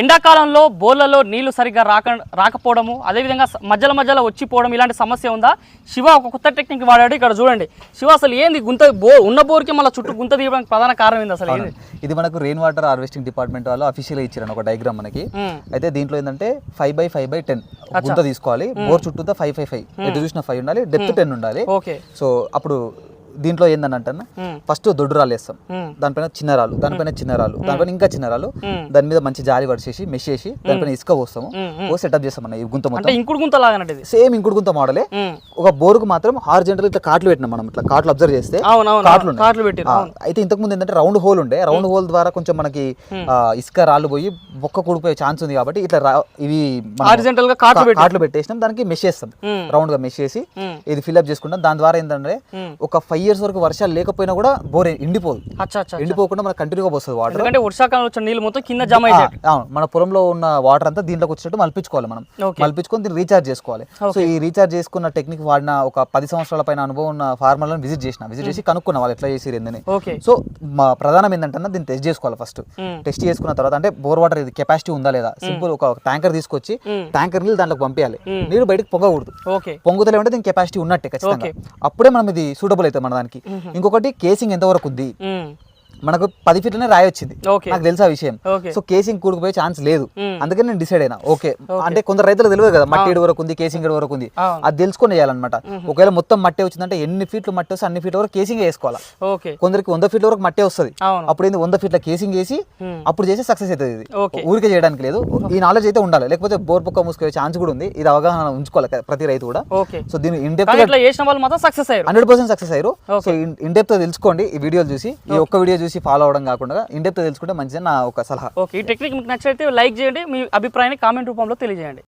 ఎండాకాలంలో బోర్లలో నీళ్ళు సరిగ్గా రాక రాకపోవడము అదేవిధంగా మధ్యలో మధ్యలో వచ్చిపోవడం ఇలాంటి సమస్య ఉందా? శివ ఒక కొత్త టెక్నిక్ వాడాడు ఇక్కడ చూడండి. శివ అసలు ఏంది గుంత బో ఉన్న బోర్కి మళ్ళీ చుట్టూ గుంత తీయడానికి ప్రధాన కారణం ఏంది అసలు ఇది మనకు రెయిన్ వాటర్ హార్వెస్టింగ్ డిపార్ట్మెంట్ వాళ్ళు అఫీషియల్గా ఇచ్చారు ఒక డయాగ్రామ్ మనకి. అయితే దీంట్లో ఏంటంటే five by five by ten గుంత తీసుకోవాలి. బోర్ చుట్టూ ఫైవ్ ఫైవ్ ఫైవ్ ఎటు చూసిన ఫైవ్ ఉండాలి డెప్త్ టెన్ ఉండాలి. ఓకే. సో అప్పుడు దీంట్లో ఏందని అంటే ఉమ్, ఫస్ట్ దొడ్డు రాళ్ళు వేస్తాం. దానిపైన చిన్న రాళ్ళు దానిపైన చిన్న రాళ్ళు దానిపైన ఇంకా చిన్న రాళ్ళు ఉమ్. దాని మీద మంచి జాలి పడిచేసి మెష్ చేసి దానిపైన ఇసుక పోస్తాము. పోసి సెటప్ చేస్తాం అన్న ఈ గుంత మొత్తం. ఇంకుడు గుంత లాగానంటే సేమ్ ఇంకుడు గుంత మోడలే. ఒక బోరుకు మాత్రం హార్జెంటల్ ఇట్లా కాట్లు పెట్టినాం మనం. ఇట్లా కాట్లు అబ్జర్వ్ చేస్తే కాట్లు అయితే ఇంతకు ముందు ఏంటంటే రౌండ్ హోల్ ఉండే. రౌండ్ హోల్ ద్వారా కొంచెం మనకి ఇసుక రాళ్ళు పోయి బొక్క కూడిపోయే ఛాన్స్ ఉంది కాబట్టి ఇట్లా ఇవి హారిజెంటల్గా కాట్లు పెట్టేసినాం. దానికి మెష్ చేస్తాం. రౌండ్గా మెష్ చేసి ఇది ఫిల్అప్ చేసుకుంటాం. దాని ద్వారా ఏంటంటే. ఒక ఫైవ్ ఇయర్స్ వరకు వర్షాలు లేకపోయినా కూడా బోర్ ఎండిపోదు. ఎండిపోకుండా మనకు కంటిన్యూగా వస్తుంది వాటర్ ఎందుకంటే వర్షాకాలంలో వచ్చిన నీళ్ళు మొత్తం కింద జమ అవును. మన పొలంలో ఉన్న వాటర్ అంతా దీంట్లోకి వచ్చేటట్టు మలిపించుకోవాలి మనం. మలిపించుకొని దీన్ని రీఛార్జ్ చేసుకోవాలి. సో ఈ రీఛార్జ్ చేసుకున్న టెక్నిక్ వాడిన ఒక పది సంవత్సరాల పైన అనుభవం ఉన్న ఫార్మర్లను విజిట్ చేసిన. విజిట్ చేసి కనుక్కున్న వాళ్ళు ఎట్లా చేసి ఏందని. ఓకే. సో మా ప్రధానం ఏంటంటే దీన్ని టెస్ట్ చేసుకోవాలి ఫస్ట్ టెస్ట్ చేసుకున్న తర్వాత అంటే బోర్ వాటర్ ఇది కెపాసిటీ ఉందా లేదా? సింపుల్ ఒక ట్యాంకర్ తీసుకొచ్చి ట్యాంకర్ నీళ్ళు దాంట్లోకి పంపించాలి. నీళ్ళు బయటకు పొంగకూడదు. పొంగుతలే ఉంటే దీనికి కెపాసిటీ ఉన్నట్టే ఖచ్చితంగా. అప్పుడే మనం ఇది సూటబుల్ అవుతుంది. మన ఇంకొకటి కేసింగ్ ఎంతవరకు ఉంది? మనకు పది ఫీట్లనే రాయి వచ్చింది నాకు తెలుసు ఆ విషయం. సో కేసింగ్ కూడుకుపోయే ఛాన్స్ లేదు. అందుకని నేను డిసైడ్ అయినా. ఓకే. అంటే కొందరు రైతులకు తెలియదు కదా మట్టి ఏడు వరకు ఉంది కేసింగ్ ఏడు వరకు ఉంది. అది తెలుసుకొని చేయాలన్నమాట. ఒకవేళ మొత్తం మట్టి వచ్చిందంటే ఎన్ని ఫీట్లు మట్టి వస్తే అన్ని ఫీట్ల వరకు కేసింగ్ వేసుకోవాలి? కొందరికి వంద ఫీట్ల వరకు మట్టే వస్తుంది. అప్పుడు ఏంది వంద ఫీట్ల కేసింగ్ వేసి అప్పుడు చేసి సక్సెస్ అవుతుంది ఇది. ఊరికే చేయడానికి లేదు. ఈ నాలెడ్జ్ అయితే ఉండాలి. లేకపోతే బోర్ పక్క మూసుకునే ఛాన్స్ కూడా ఉంది. ఇది అవగాహన ఉంచుకోవాలి ప్రతి రైతు కూడా. సో సక్సెస్ అయ్యారు. హండ్రెడ్ పర్సెంట్ సక్సెస్ అయ్యారు. సో ఇన్ డెప్త్ తెలుసుకోండి ఈ వీడియోలు చూసి. ఈ ఒక్క వీడియో చూసి ఫాలో అవడం కాకుండా ఇండెప్త్ తెలుసుకుంటే మంచిది నా ఒక సలహా. ఓకే ఈ టెక్నిక్ మీకు నచ్చితే లైక్ చేయండి మీ అభిప్రాయాన్ని కామెంట్ రూపంలో తెలియజేయండి.